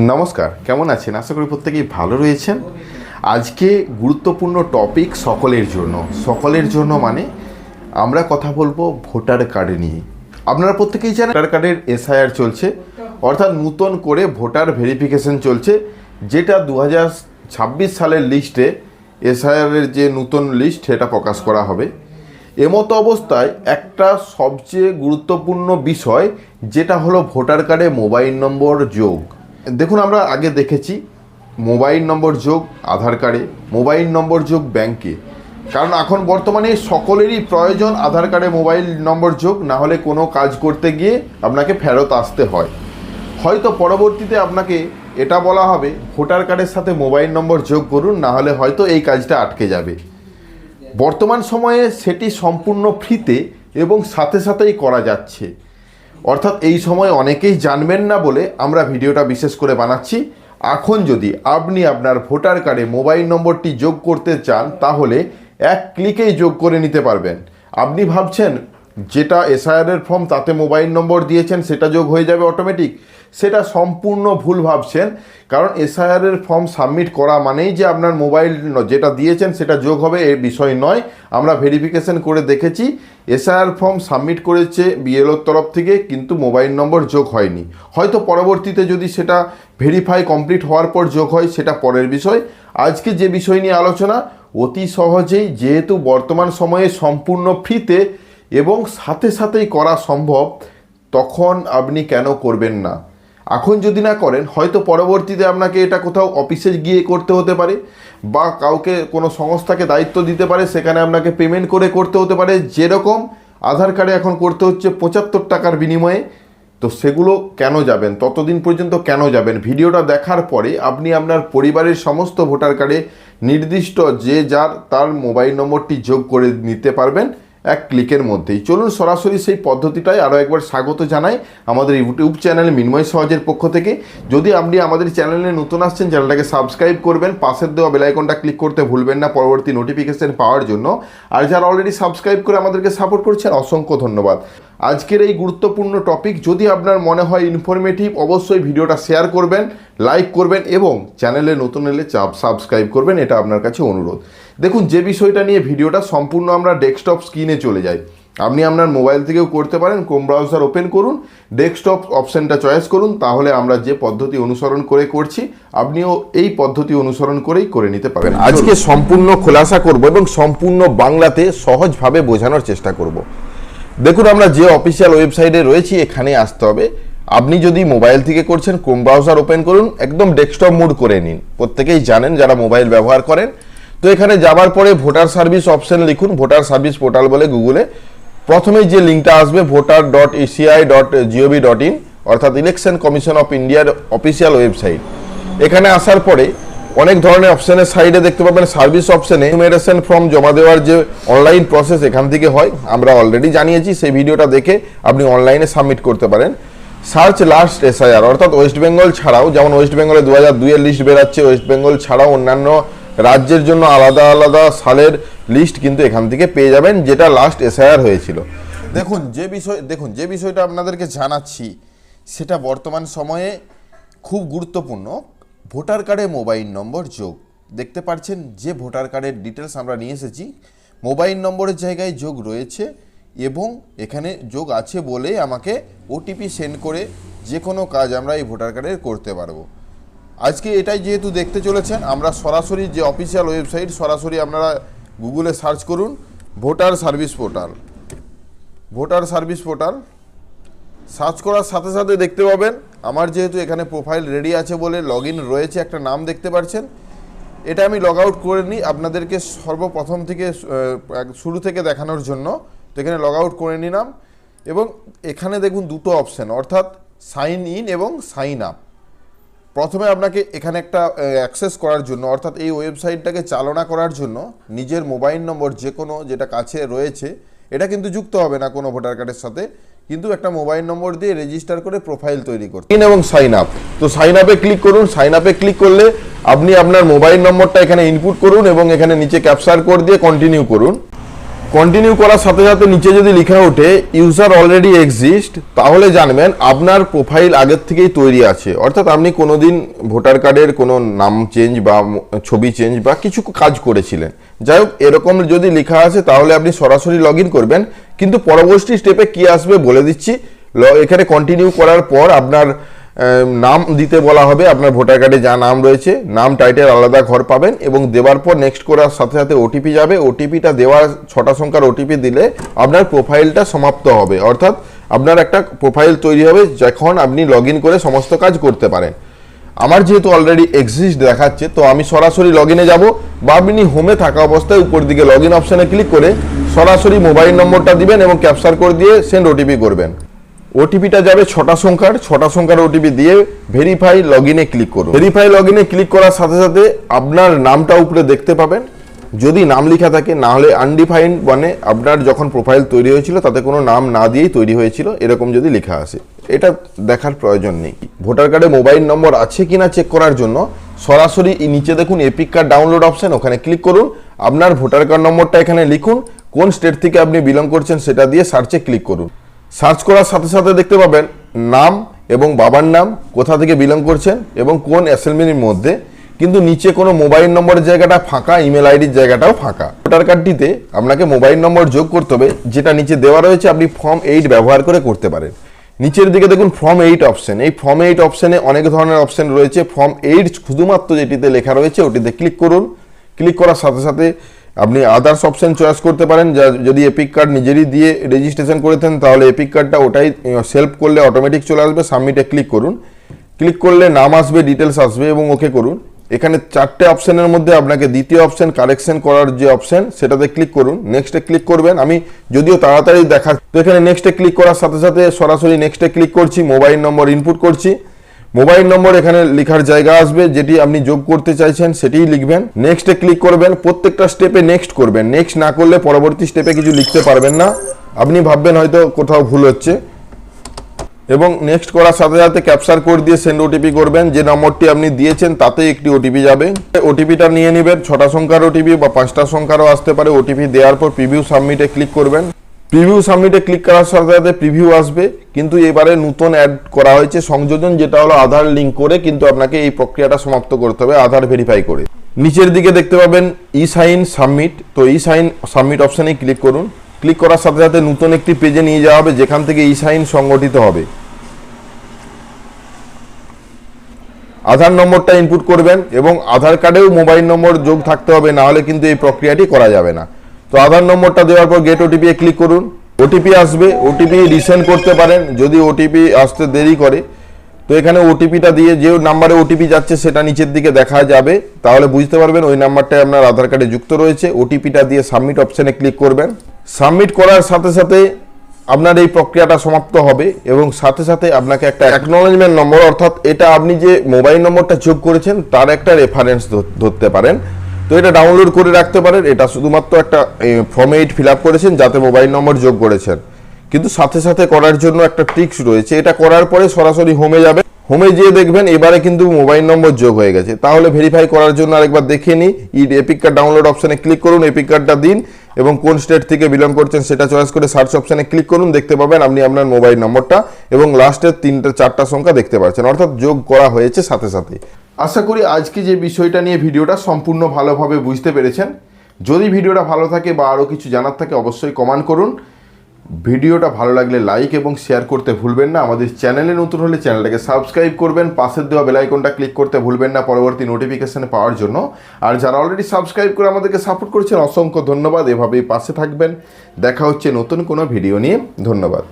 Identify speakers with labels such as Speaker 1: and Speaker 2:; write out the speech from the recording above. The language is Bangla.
Speaker 1: নমস্কার, কেমন আছেন? আশা করি প্রত্যেকেই ভালো রয়েছেন। আজকে গুরুত্বপূর্ণ টপিক সকলের জন্য। সকলের জন্য মানে আমরা কথা বলব ভোটার কার্ড নিয়ে। আপনারা প্রত্যেকেই জানেন, ভোটার কার্ডের এসআইআর চলছে। অর্থাৎ নূতন করে ভোটার ভেরিফিকেশন চলছে, যেটা দু সালের লিস্টে এসআইআরের যে নূতন লিস্ট সেটা প্রকাশ করা হবে। এমতো অবস্থায় একটা সবচেয়ে গুরুত্বপূর্ণ বিষয়, যেটা হলো ভোটার কার্ডে মোবাইল নম্বর যোগ। দেখুন, আমরা আগে দেখেছি মোবাইল নম্বর যোগ আধার কার্ডে, মোবাইল নম্বর যোগ ব্যাংকে। কারণ এখন বর্তমানে সকলেরই প্রয়োজন আধার কার্ডে, মোবাইল নম্বর যোগ, না হলে কোনো কাজ করতে গিয়ে আপনাকে ফেরত আসতে হয়। হয়তো পরবর্তীতে আপনাকে এটা বলা হবে, ভোটার কার্ডের সাথে মোবাইল নম্বর যোগ করুন, না হলে হয়তো এই কাজটা আটকে যাবে। বর্তমান সময়ে সেটি সম্পূর্ণ ফ্রিতে এবং সাথে সাথেই করা যাচ্ছে। অর্থাৎ এই সময় অনেকেই জানবেন না বলে আমরা ভিডিওটা বিশেষ করে বানাচ্ছি। এখন যদি আপনি আপনার ভোটার কার্ডে মোবাইল নম্বরটি যোগ করতে চান, তাহলে এক ক্লিকেই যোগ করে নিতে পারবেন। আপনি ভাবছেন যেটা এসআইআরের ফর্ম তাতে মোবাইল নম্বর দিয়েছেন, সেটা যোগ হয়ে যাবে অটোমেটিক সেটা সম্পূর্ণ ভুল ভাবছেন, কারণ এসআইআরের ফর্ম সাবমিট করা মানেই যে আপনার মোবাইল যেটা দিয়েছেন, সেটা যোগ হবে এর বিষয় নয়। আমরা ভেরিফিকেশন করে দেখেছি এসআইআর ফর্ম সাবমিট করেছে বিএলওর তরফ থেকে, কিন্তু মোবাইল নম্বর যোগ হয়নি। হয়তো পরবর্তীতে যদি সেটা ভেরিফাই কমপ্লিট হওয়ার পর যোগ হয়, সেটা পরের বিষয়। আজকে যে বিষয় নিয়ে আলোচনা, অতি সহজেই যেহেতু বর্তমান সময়ে সম্পূর্ণ ফ্রিতে এবং সাথে সাথেই করা সম্ভব, তখন আপনি কেন করবেন না? এখন যদি না করেন, হয়তো পরবর্তীতে আপনাকে এটা কোথাও অফিসে গিয়ে করতে হতে পারে বা কাউকে কোনো সংস্থাকে দায়িত্ব দিতে পারে, সেখানে আপনাকে পেমেন্ট করে করতে হতে পারে। যেরকম আধার কার্ডে এখন করতে হচ্ছে পঁচাত্তর টাকার বিনিময়ে, তো সেগুলো কেন যাবেন? ততদিন পর্যন্ত কেন যাবেন? ভিডিওটা দেখার পরে আপনি আপনার পরিবারের সমস্ত ভোটার কার্ডে নির্দিষ্ট যে যার, তার মোবাইল নম্বরটি যোগ করে নিতে পারবেন। এক ক্লিকের মধ্যেই। চলুন সরাসরি সেই পদ্ধতিটাই আরও একবার স্বাগত জানাই আমাদের ইউটিউব চ্যানেল মিনময় সহজের পক্ষ থেকে। যদি আপনি আমাদের চ্যানেলে নতুন আসছেন, চ্যানেলটাকে সাবস্ক্রাইব করবেন, পাশের দেওয়া বেলাইকনটা ক্লিক করতে ভুলবেন না পরবর্তী নোটিফিকেশান পাওয়ার জন্য। আর যারা অলরেডি সাবস্ক্রাইব করে আমাদেরকে সাপোর্ট করছেন, অসংখ্য ধন্যবাদ। আজকের এই গুরুত্বপূর্ণ টপিক যদি আপনার মনে হয় ইনফরমেটিভ অবশ্যই ভিডিওটা শেয়ার করবেন লাইক করবেন এবং চ্যানেলে নতুন এলে চাপ সাবস্ক্রাইব করবেন, এটা আপনার কাছে অনুরোধ। দেখুন, যে বিষয়টা নিয়ে ভিডিওটা সম্পূর্ণ আমরা ডেস্কটপ স্ক্রিনে চলে যাই। আপনি আপনার মোবাইল থেকেও করতে পারেন ক্রোম ব্রাউজার ওপেন করুন ডেস্কটপ অপশানটা চয়েস করুন, তাহলে আমরা যে পদ্ধতি অনুসরণ করে করছি, আপনিও এই পদ্ধতি অনুসরণ করেই করে নিতে পারবেন আজকে সম্পূর্ণ খোলাসা করব এবং সম্পূর্ণ বাংলাতে সহজভাবে বোঝানোর চেষ্টা করব। দেখুন, আমরা যে অফিসিয়াল ওয়েবসাইটে রয়েছি এখানে আসতে হবে। আপনি যদি মোবাইল থেকে করছেন ক্রোম ব্রাউজার ওপেন করুন, একদম ডেস্কটপ মোড করে নিন। প্রত্যেকেই জানেন যারা মোবাইল ব্যবহার করেন। তো এখানে যাবার পরে ভোটার সার্ভিস অপশন লিখুন ভোটার সার্ভিস পোর্টাল বলে গুগলে প্রথমেই যে লিঙ্কটা আসবে voter dot ECI dot GOV dot in অর্থাৎ ইলেকশন কমিশন অফ ইন্ডিয়ার অফিসিয়াল ওয়েবসাইট এখানে আসার পরে অনেক ধরনের অপশনের সাইডে দেখতে পাবেন সার্ভিস অপশনে ইউমেরেশন ফর্ম জমা দেওয়ার যে অনলাইন প্রসেস এখান থেকে হয়। আমরা অলরেডি জানিয়েছি, সেই ভিডিওটা দেখে আপনি অনলাইনে সাবমিট করতে পারেন। সার্চ লাস্ট এসআইআর অর্থাৎ ওয়েস্ট বেঙ্গল ছাড়াও, যেমন ওয়েস্ট বেঙ্গলে দু হাজার দুইয়ের লিস্ট বেরাচ্ছে ওয়েস্ট বেঙ্গল ছাড়াও অন্যান্য রাজ্যের জন্য আলাদা আলাদা সালের লিস্ট কিন্তু এখান থেকে পেয়ে যাবেন, যেটা লাস্ট এসআইআর হয়েছিল। দেখুন, যে বিষয় দেখুন, যে বিষয়টা আপনাদেরকে জানাচ্ছি, সেটা বর্তমান সময়ে খুব গুরুত্বপূর্ণ। ভোটার কার্ডে মোবাইল নম্বর যোগ। দেখতে পাচ্ছেন যে ভোটার কার্ডের ডিটেলস আমরা নিয়ে এসেছি। মোবাইল নম্বরের জায়গায় যোগ রয়েছে এবং এখানে যোগ আছে বলে আমাকে ওটিপি সেন্ড করে যে কোনো কাজ আমরা এই ভোটার কার্ডের করতে পারব। আজকে এটাই যেহেতু দেখতে চলেছেন, আমরা সরাসরি যে অফিসিয়াল ওয়েবসাইট সরাসরি আপনারা গুগলে সার্চ করুন, voter service portal. Voter service portal. Search করার সাথে সাথে দেখতে পাবেন আমার যেহেতু এখানে প্রোফাইল রেডি আছে বলে লগ রয়েছে, একটা নাম দেখতে পাচ্ছেন, এটা আমি লগ আউট করে নিই আপনাদেরকে সর্বপ্রথম থেকে শুরু থেকে দেখানোর জন্য। তো এখানে লগ আউট করে নিলাম এবং এখানে দেখুন দুটো অপশন অর্থাৎ সাইন ইন এবং সাইন আপ প্রথমে আপনাকে এখানে একটা অ্যাক্সেস করার জন্য, অর্থাৎ এই ওয়েবসাইটটাকে চালনা করার জন্য নিজের মোবাইল নম্বর যে কোনো যেটা কাছে রয়েছে, এটা কিন্তু যুক্ত হবে না কোনো ভোটার কার্ডের সাথে। কিন্তু একটা মোবাইল নম্বর দিয়ে রেজিস্টার করে প্রোফাইল তৈরি করতে। ইন এবং সাইন আপ তো সাইন আপে ক্লিক করুন সাইন আপে ক্লিক করলে আপনি আপনার মোবাইল নম্বরটা এখানে ইনপুট করুন এবং এখানে নিচে ক্যাপচার কোড দিয়ে কন্টিনিউ করুন।
Speaker 2: কন্টিনিউ করার সাথে সাথে নিচে যদি লেখা ওঠে ইউজার অলরেডি এক্সিস্ট তাহলে জানবেন আপনার প্রোফাইল আগের থেকেই তৈরি আছে। অর্থাৎ আপনি কোনোদিন ভোটার কার্ডের কোনো নাম চেঞ্জ বা ছবি চেঞ্জ বা কিছু কাজ করেছিলেন। যাই হোক, এরকম যদি লেখা আছে, তাহলে আপনি সরাসরি লগ করবেন। কিন্তু পরবর্তী স্টেপে কি আসবে বলে দিচ্ছি। এখানে কন্টিনিউ করার পর আপনার নাম দিতে বলা হবে, আপনার ভোটার কার্ডে যা নাম রয়েছে, নাম টাইটেল আলাদা ঘর পাবেন এবং দেওয়ার পর নেক্সট করার সাথে সাথে ওটিপি যাবে। ওটিপিটা দেওয়ার ছটা সংখ্যার ওটিপি দিলে আপনার প্রোফাইলটা সমাপ্ত হবে। অর্থাৎ আপনার একটা প্রোফাইল তৈরি হবে যখন আপনি লগ করে সমস্ত কাজ করতে পারেন। আমার যেহেতু অলরেডি এক্সিস্ট দেখাচ্ছে, তো আমি সরাসরি লগ ইনে যাব বা আপনি হোমে থাকা অবস্থায় উপর দিকে লগ ইন অপশানে ক্লিক করে সরাসরি মোবাইল নম্বরটা দিবেন এবং ক্যাপচার করে দিয়ে সেন্ড ওটিপি করবেন। ওটিপিটা যাবে ছটা সংখ্যার ছটা সংখ্যার ওটিপি দিয়ে ভেরিফাই লগ ইনে ক্লিক করুন। ভেরিফাই লগ ইনে ক্লিক করার সাথে সাথে আপনার নামটা উপরে দেখতে পাবেন। যদি নাম লেখা থাকে, না হলে আনডিফাইন্ড মানে আপনার যখন প্রোফাইল তৈরি হয়েছিল, তাতে কোনো নাম না দিয়েই তৈরি হয়েছিল, এরকম যদি লেখা আসে। এটা দেখার প্রয়োজন নেই। ভোটার কার্ডে মোবাইল নম্বর আছে কিনা চেক করার জন্য সরাসরি নিচে দেখুন এপিক কার্ড ডাউনলোড অপশন ওখানে ক্লিক করুন। আপনার ভোটার কার্ড নম্বরটা এখানে লিখুন। কোন স্টেট থেকে আপনি বিলং করছেন সেটা দিয়ে সার্চে ক্লিক করুন। সার্চ করার সাথে সাথে দেখতে পাবেন নাম এবং বাবার নাম, কোথা থেকে বিলং করছেন এবং কোন অ্যাসেম্বলির মধ্যে। কিন্তু নিচে কোনো মোবাইল নম্বরের জায়গাটা ফাঁকা ইমেল আইডির জায়গাটাও ফাঁকা। ভোটার কার্ডটিতে আপনাকে মোবাইল নম্বর যোগ করতে হবে, যেটা নিচে দেওয়া রয়েছে, আপনি ফর্ম এইট ব্যবহার করে করতে পারেন। নিচের দিকে দেখুন ফর্ম এইট অপশন এই ফর্ম এইট অপশনে অনেক ধরনের অপশন রয়েছে। ফর্ম এইট শুধুমাত্র যেটিতে লেখা রয়েছে, ওটিতে ক্লিক করুন। ক্লিক করার সাথে সাথে আপনি আদার্স অপশন চয়েস করতে পারেন, যা, যদি এপিক কার্ড নিজেরই দিয়ে রেজিস্ট্রেশন করেছেন তাহলে এপিক কার্ডটা ওটাই সেলফ করলে অটোমেটিক চলে আসবে সাবমিটে ক্লিক করুন। ক্লিক করলে নাম আসবে ডিটেলস আসবে এবং ওকে করুন। এখানে চারটে অপশানের মধ্যে আপনাকে দ্বিতীয় অপশান কারেকশন করার যে অপশান সেটাতে ক্লিক করুন। নেক্সটে ক্লিক করবেন, আমি যদিও তাড়াতাড়ি দেখা তো এখানে নেক্সটে ক্লিক করার সাথে সাথে সরাসরি নেক্সটে ক্লিক করছি মোবাইল নম্বর ইনপুট করছি। মোবাইল নম্বর এখানে লেখার জায়গা আসবে, যেটি আপনি যোগ করতে চাইছেন সেটিই লিখবেন। নেক্সটে ক্লিক করবেন, প্রত্যেকটা স্টেপে নেক্সট করবেন। নেক্সট না করলে পরবর্তী স্টেপে কিছু লিখতে পারবেন না। আপনি ভাববেন হয়তো কোথাও ভুল হচ্ছে। এবং নেক্সট করার সাথে সাথে ক্যাপচার কোড দিয়ে সেন্ড ওটিপি করবেন। যে নম্বরটি আপনি দিয়েছেন তাতে একটি ওটিপি যাবে। ওটিপিটা নিয়ে নেবেন, ছটা সংখ্যার ওটিপি বা পাঁচটা সংখ্যারও আসতে পারে। ওটিপি দেওয়ার পর প্রিভিউ সাবমিটে ক্লিক করবেন। প্রিভিউ সাবমিটে ক্লিক করার সাথে সাথে প্রিভিউ আসবে। কিন্তু এবারে নতুন অ্যাড করা হয়েছে সংযোজন, যেটা হলো আধার লিঙ্ক করে কিন্তু আপনাকে এই প্রক্রিয়াটা সমাপ্ত করতে হবে আধার ভেরিফাই করে। নিচের দিকে দেখতে পাবেন ই সাইন সাবমিট তো ই সাইন সাবমিট অপশানে ক্লিক করুন। ক্লিক করার সাথে সাথে নতুন একটি পেজে নিয়ে যাওয়া হবে, যেখান থেকে ই সাইন সংগঠিত হবে। আধার নম্বরটা ইনপুট করবেন এবং আধার কার্ডেও মোবাইল নম্বর যোগ থাকতে হবে না হলে কিন্তু এই প্রক্রিয়াটি করা যাবে না। তো আধার নম্বরটা দেওয়ার পর গেট ওটিপি এ ক্লিক করুন। ওটিপি আসবে ওটিপি রিসেন্ড করতে পারেন, যদি ওটিপি আসতে দেরি করে। তো এখানে ওটিপিটা দিয়ে যে নাম্বারে ওটিপি যাচ্ছে সেটা নিচের দিকে দেখা যাবে। তাহলে বুঝতে পারবেন ওই নাম্বারটাই আপনার আধার কার্ডে যুক্ত রয়েছে। ওটিপিটা দিয়ে সাবমিট অপশানে ক্লিক করবেন। সাবমিট করার সাথে সাথে আপনার এই প্রক্রিয়াটা সমাপ্ত হবে এবং সাথে সাথে আপনাকে একটা অ্যাকনোলেজমেন্ট নম্বর অর্থাৎ এটা আপনি যে মোবাইল নম্বরটা যোগ করেছেন, তার একটা রেফারেন্স ধরতে পারেন। তো এটা ডাউনলোড করে রাখতে পারেন। এটা শুধুমাত্র একটা ফর্মে এইট ফিল আপ করেছেন, যাতে মোবাইল নম্বর যোগ করেছেন। কিন্তু সাথে সাথে করার জন্য একটা ট্রিক্স রয়েছে। এটা করার পরে সরাসরি হোমে যাবে হোমে যেয়ে দেখবেন, এবারে কিন্তু মোবাইল নম্বর যোগ হয়ে গেছে। তাহলে ভেরিফাই করার জন্য আরেকবার দেখে নিই ই এপিক কার্ড ডাউনলোড অপশানে ক্লিক করুন এপিক কার্ডটা দিন এবং কোন স্টেট থেকে বিলং করছেন সেটা চয়েস করে সার্চ অপশানে ক্লিক করুন, দেখতে পাবেন আপনি আপনার মোবাইল নম্বরটা এবং লাস্টের তিনটা, চারটা সংখ্যা দেখতে পাচ্ছেন। অর্থাৎ যোগ করা হয়েছে সাথে সাথে
Speaker 1: আশা করি আজকে যে বিষয়টা নিয়ে ভিডিওটা সম্পূর্ণ ভালোভাবে বুঝতে পেরেছেন। যদি ভিডিওটা ভালো থাকে বা আরও কিছু জানার থাকে অবশ্যই কমেন্ট করুন। ভিডিওটা ভালো লাগলে লাইক এবং শেয়ার করতে ভুলবেন না। আমাদের চ্যানেলে নতুন হলে চ্যানেলটাকে সাবস্ক্রাইব করবেন। পাশের দেওয়া বেলাইকনটা ক্লিক করতে ভুলবেন না পরবর্তী নোটিফিকেশানে পাওয়ার জন্য। আর যারা অলরেডি সাবস্ক্রাইব করে আমাদেরকে সাপোর্ট করেছেন, অসংখ্য ধন্যবাদ। এভাবেই পাশে থাকবেন। দেখা হচ্ছে নতুন কোনো ভিডিও নিয়ে। ধন্যবাদ।